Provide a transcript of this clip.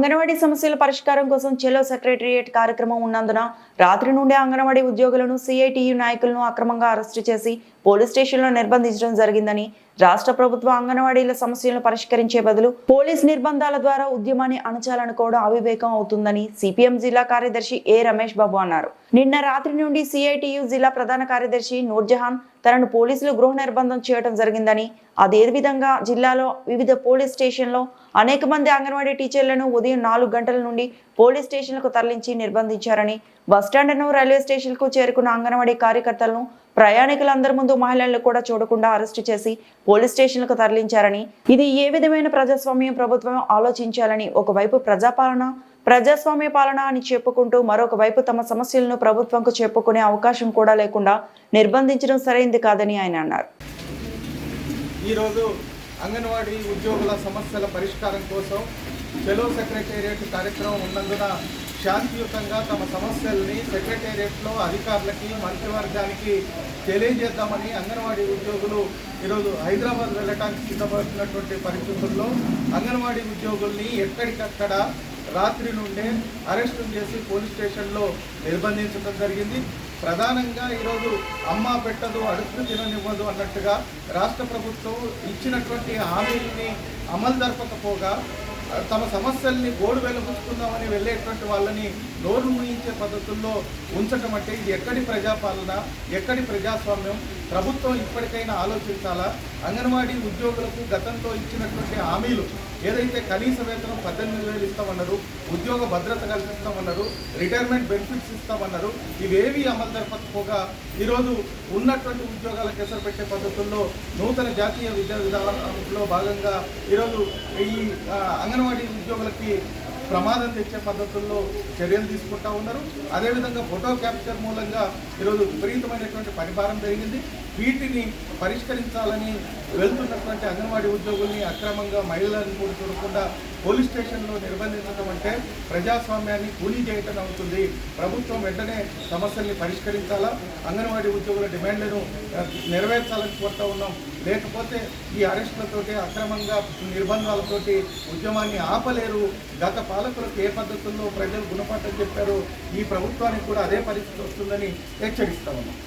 అంగన్వాడీ సమస్యల పరిష్కారం కోసం చెలో సెక్రటరియేట్ కార్యక్రమం ఉన్నందున రాత్రి నుండే అంగన్వాడీ ఉద్యోగులను సిఐటియు నాయకులను అక్రమంగా అరెస్టు చేసి పోలీస్ స్టేషన్లో నిర్బంధించడం జరిగిందని రాష్ట్ర ప్రభుత్వం అంగన్వాడీల సమస్యలను పరిష్కరించే బదులు పోలీస్ నిర్బంధాల ద్వారా ఉద్యమాన్ని అణచాలనుకోవడం అవివేకం అవుతుందని సిపిఎం జిల్లా కార్యదర్శి ఏ రమేష్ బాబు అన్నారు. నిన్న రాత్రి నుండి సిఐటియు జిల్లా ప్రధాన కార్యదర్శి నూర్జహాన్ తనను పోలీసులు గృహ నిర్బంధం చేయడం జరిగిందని అదే విధంగా జిల్లాలో వివిధ పోలీస్ స్టేషన్లో అనేక మంది అంగన్వాడీ టీచర్లను ఉదయం నాలుగు గంటల నుండి పోలీస్ స్టేషన్లకు తరలించి నిర్బంధించారని బస్టాండ్ను రైల్వే స్టేషన్కు చేరుకున్న అంగన్వాడీ కార్యకర్తలను ప్రయాణికులందరి ముందు మహిళలను కూడా చూడకుండా అరెస్టు చేసి పోలీస్ స్టేషన్లకు తరలించారని ఇది ఏ విధమైన ప్రజాస్వామ్యం ప్రభుత్వం ఆలోచించాలని ఒకవైపు ప్రజాపాలన ప్రజాస్వామ్య పాలన అని చెప్పుకుంటూ మరొక వైపు తమ సమస్యలను ప్రభుత్వంకు చెప్పుకునే అవకాశం కూడా లేకుండా నిర్బంధించడం సరైంది కాదని ఆయన అన్నారు. ఈరోజు అంగన్వాడీ ఉద్యోగుల సమస్యల పరిష్కారం కోసం చెలో సెక్రటేరియట్ కార్యక్రమం ఉన్నందున శాంతియుతంగా తమ సమస్యల్ని సెక్రటేరియట్లో అధికారులకి మంత్రివర్గానికి తెలియజేద్దామని అంగన్వాడీ ఉద్యోగులు ఈరోజు హైదరాబాద్ వెళ్ళడానికి సిద్ధపడుతున్నటువంటి పరిస్థితుల్లో అంగన్వాడీ ఉద్యోగుల్ని ఎక్కడికక్కడ రాత్రి నుండే అరెస్టు చేసి పోలీస్ స్టేషన్లో నిర్బంధించడం జరిగింది. ప్రధానంగా ఈరోజు అమ్మ పెట్టదు అడుగు తిననివ్వదు అన్నట్టుగా రాష్ట్ర ప్రభుత్వం ఇచ్చినటువంటి హామీల్ని అమలు జరపకపోగా తమ సమస్యల్ని గోడు వెలుగుచుకుందామని వెళ్ళేటువంటి వాళ్ళని నోరు ముయించే పద్ధతుల్లో ఉంచటం అంటే ఇది ఎక్కడి ప్రజాపాలన ఎక్కడి ప్రజాస్వామ్యం? ప్రభుత్వం ఇప్పటికైనా ఆలోచించాలా? అంగన్వాడీ ఉద్యోగులకు గతంలో ఇచ్చినటువంటి హామీలు ఏదైతే కనీస వేతనం పద్దెనిమిది వేలు ఇస్తామన్నారు ఉద్యోగ భద్రత కల్పిస్తామన్నారు రిటైర్మెంట్ బెనిఫిట్స్ ఇస్తామన్నారు ఇవేవి అమలు జరపకపోగా ఈరోజు ఉన్నటువంటి ఉద్యోగాలకు ఎసరు పెట్టే పద్ధతుల్లో నూతన జాతీయ విద్యా విధానంలో భాగంగా ఈరోజు ఈ అంగన్ అంగన్వాడీ ఉద్యోగులకి ప్రమాదం తెచ్చే పద్ధతుల్లో చర్యలు తీసుకుంటా ఉన్నారు. అదేవిధంగా ఫోటో క్యాప్చర్ మూలంగా ఈరోజు విపరీతమైనటువంటి పరిభారం పెరిగింది వీటిని పరిష్కరించాలని వెళ్తున్నటువంటి అంగన్వాడీ ఉద్యోగుల్ని అక్రమంగా మహిళలను కూడా చూడకుండా పోలీస్ స్టేషన్లో నిర్బంధించడం అంటే ప్రజాస్వామ్యాన్ని కూలీ చేయటం అవుతుంది. ప్రభుత్వం వెంటనే సమస్యల్ని పరిష్కరించాలా? అంగన్వాడీ ఉద్యోగుల డిమాండ్లను నెరవేర్చాలని కోరుతా ఉన్నాం. లేకపోతే ఈ అరెస్టులతోటి అక్రమంగా నిర్బంధాలతోటి ఉద్యమాన్ని ఆపలేరు. గత పాలకులకు ఏ పద్ధతుల్లో ప్రజలు గుణపాఠం చెప్పారో ఈ ప్రభుత్వానికి కూడా అదే పరిస్థితి వస్తుందని హెచ్చరిస్తా ఉన్నాం.